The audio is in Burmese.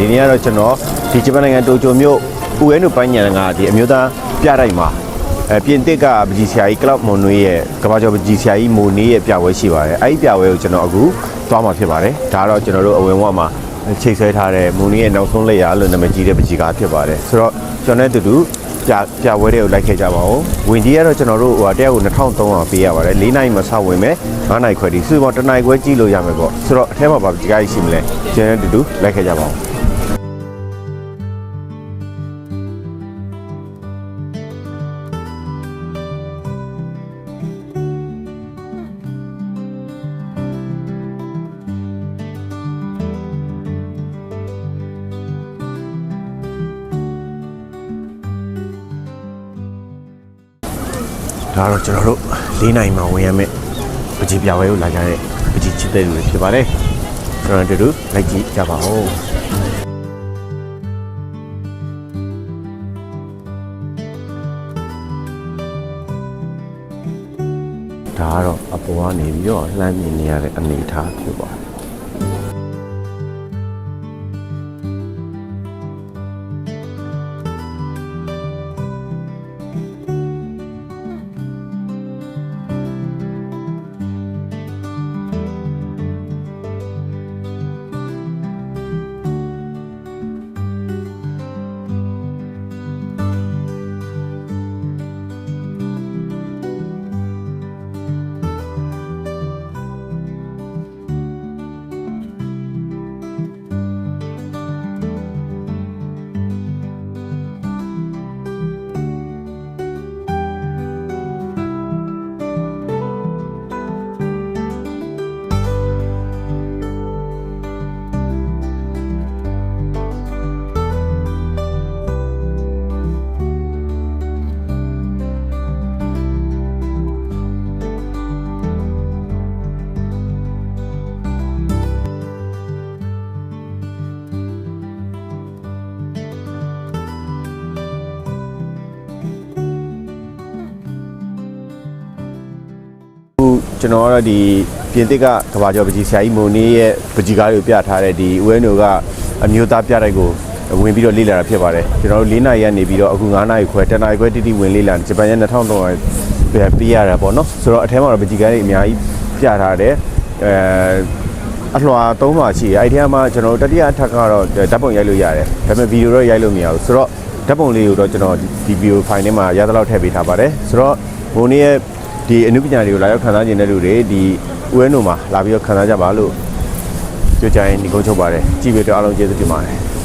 ဒီနေ့ကတော့ကျွန်တော်ဒီဂျပန်နိုင်ငံတိုကျိုမြို့ဥအဲနိုပိုင်းညာကဒီအမျိုးသားပြတိုက်မှာအဲပြင်သစ်ကပကြီးဆရာကြီးကလော့မွန်နွေးရဲ့ကမ္ဘာကျော်ပကြီးဆရာကြီးမိုနေရဲ့ပြပွဲရှိပါတယ်အဲ့ဒီပြပွဲကိုကျွန်တော်အခုသွားမှာဖြစ်ပါတယ်ဒါကတော့ကျွန်တော်တို့အဝင်ဝမှာချိတ်ဆွဲထားတဲ့မိုနေရဲ့နောက်ဆုံးလက်ရလို့နာမည်ကြီးတဲ့ပကြီးကားဖြစ်ပါတယ်ဆိုတော့ကျွန်တော်နဲ့အတူတူပြပြပွဲတွေကိုလိုက်ခဲ့ကြပါဦးဝင်ကြီးကတော့ကျွန်တော်တို့ဟိုတယောက်ကို2300ပေးရပါတယ်၄နိုင်မှာစဝင်မယ်9နိုင်ခွဲဒီစုပေါင်း1နိုင်ခွဲကြည့်လို့ရမယ်ပေါ့ဆိုတော့အထဲမှာပါပကြီးကားရှိမလဲကျွန်တော်နဲ့အတူတူလိုက်ခဲ့ကြပါဦး ဒါတော့ကျွန်တော်တို့၄နိုင်မှာဝင်ရမယ်ပကြီးပြပွဲကိုလာကြတဲ့ပကြီးချစ်တဲ့လူတွေဖြစ်ပါတယ်ကျွန်တော်တို့လိုက်ကြည့်ကြပါဦးဒါကတော့အပေါ်ကနေပြီးတော့လှမ်းမြင်နေရတဲ့အနေအထားဖြစ်ပါတယ် ကျွန်တော်ကတော့ဒီပြင်သစ်ကကဘာကျော်ပကြီးဆရာကြီးမိုနေရဲ့ပကြီးကားတွေကိုပြထားတဲ့ဒီဥအဲနိုကအမျိုးသားပြတိုက်ကိုဝင်ပြီးတော့လေ့လာတာဖြစ်ပါတယ်ကျွန်တော်တို့၄နာရီကနေပြီးတော့အခု9နာရီခွဲ10နာရီခွဲတိတိဝင်လေ့လာဂျပန်ရဲ့2300ပဲပြရတာပေါ့နော်ဆိုတော့အထဲမှာတော့ပကြီးကားတွေအများကြီးပြထားတယ်အဲအလွှာ၃လွှာရှိတယ်အဲ့ဒီထဲမှာကျွန်တော်တို့တတိယအထက်ကတော့ဓာတ်ပုံရိုက်လို့ရတယ်ဒါပေမဲ့ဗီဒီယိုတော့ရိုက်လို့မရဘူးဆိုတော့ဓာတ်ပုံလေးကိုတော့ကျွန်တော်ဒီဗီဒီယိုဖိုင်ထဲမှာရသလောက်ထည့်ပေးထားပါတယ်ဆိုတော့မိုနေရဲ့ ဒီအနုပညာတွေကိုလာရောက်ခံစားကျင်တဲ့လူတွေဒီဥယျာဉ်တို့မှာလာပြီးတော့ခံစားကြပါလို့ကြွကြရင်ဒီကုန်းချုပ်ပါတယ်ကြည့်ပြီးတော့အားလုံးကျေးဇူးတင်ပါတယ်